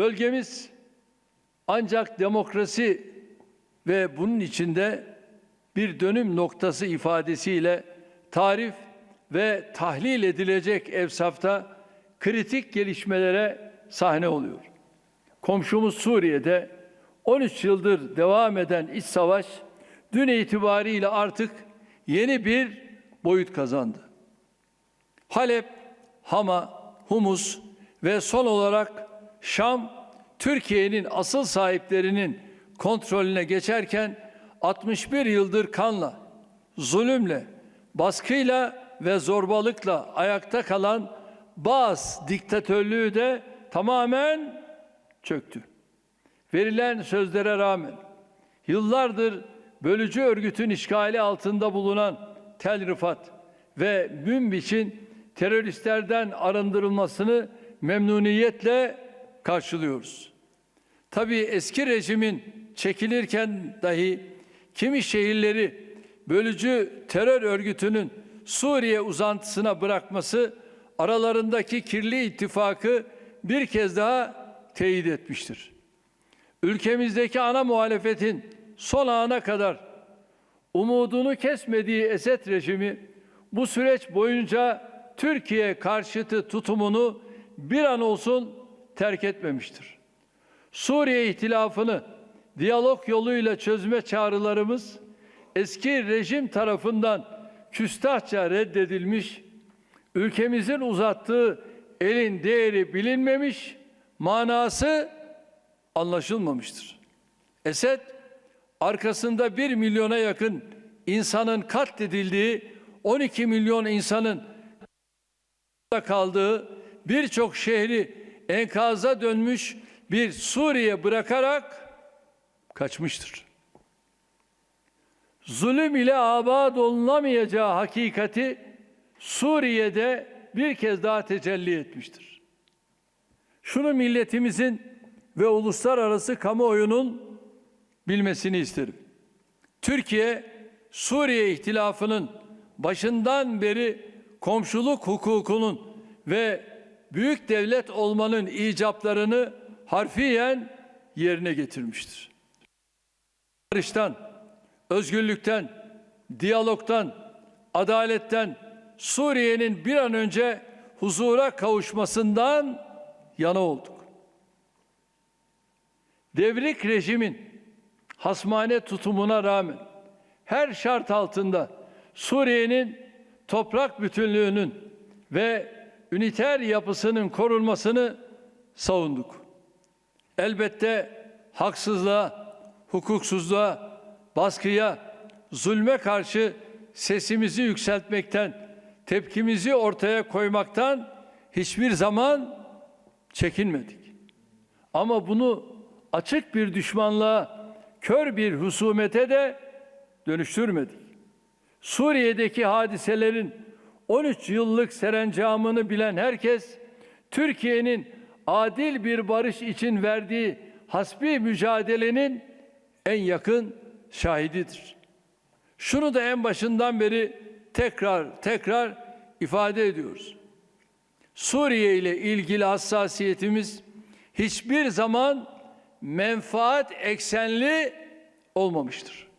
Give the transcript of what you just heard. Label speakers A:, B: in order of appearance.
A: Bölgemiz ancak demokrasi ve bunun içinde bir dönüm noktası ifadesiyle tarif ve tahlil edilecek evsafta kritik gelişmelere sahne oluyor. Komşumuz Suriye'de 13 yıldır devam eden iç savaş dün itibariyle artık yeni bir boyut kazandı. Halep, Hama, Humus ve son olarak Şam, Türkiye'nin asıl sahiplerinin kontrolüne geçerken 61 yıldır kanla, zulümle, baskıyla ve zorbalıkla ayakta kalan Bağız diktatörlüğü de tamamen çöktü. Verilen sözlere rağmen yıllardır bölücü örgütün işgali altında bulunan Tel Rifat ve Münbiç'in teröristlerden arındırılmasını memnuniyetle karşılıyoruz. Tabii eski rejimin çekilirken dahi kimi şehirleri bölücü terör örgütünün Suriye uzantısına bırakması aralarındaki kirli ittifakı bir kez daha teyit etmiştir. Ülkemizdeki ana muhalefetin son ana kadar umudunu kesmediği Esed rejimi bu süreç boyunca Türkiye karşıtı tutumunu bir an olsun terk etmemiştir. Suriye ihtilafını diyalog yoluyla çözme çağrılarımız eski rejim tarafından küstahça reddedilmiş, ülkemizin uzattığı elin değeri bilinmemiş, manası anlaşılmamıştır. Esed arkasında bir milyona yakın insanın katledildiği, 12 milyon insanın kaldığı birçok şehri enkaza dönmüş bir Suriye bırakarak kaçmıştır. Zulüm ile abad olunamayacağı hakikati Suriye'de bir kez daha tecelli etmiştir. Şunu milletimizin ve uluslararası kamuoyunun bilmesini isterim. Türkiye Suriye ihtilafının başından beri komşuluk hukukunun ve büyük devlet olmanın icaplarını harfiyen yerine getirmiştir. Barıştan, özgürlükten, diyalogtan, adaletten, Suriye'nin bir an önce huzura kavuşmasından yana olduk. Devrik rejimin hasmane tutumuna rağmen her şart altında Suriye'nin toprak bütünlüğünün ve üniter yapısının korunmasını savunduk. Elbette haksızlığa, hukuksuzluğa, baskıya, zulme karşı sesimizi yükseltmekten, tepkimizi ortaya koymaktan hiçbir zaman çekinmedik. Ama bunu açık bir düşmanlığa, kör bir husumete de dönüştürmedik. Suriye'deki hadiselerin 13 yıllık serencamını bilen herkes Türkiye'nin adil bir barış için verdiği hasbi mücadelenin en yakın şahididir. Şunu da en başından beri tekrar tekrar ifade ediyoruz. Suriye ile ilgili hassasiyetimiz hiçbir zaman menfaat eksenli olmamıştır.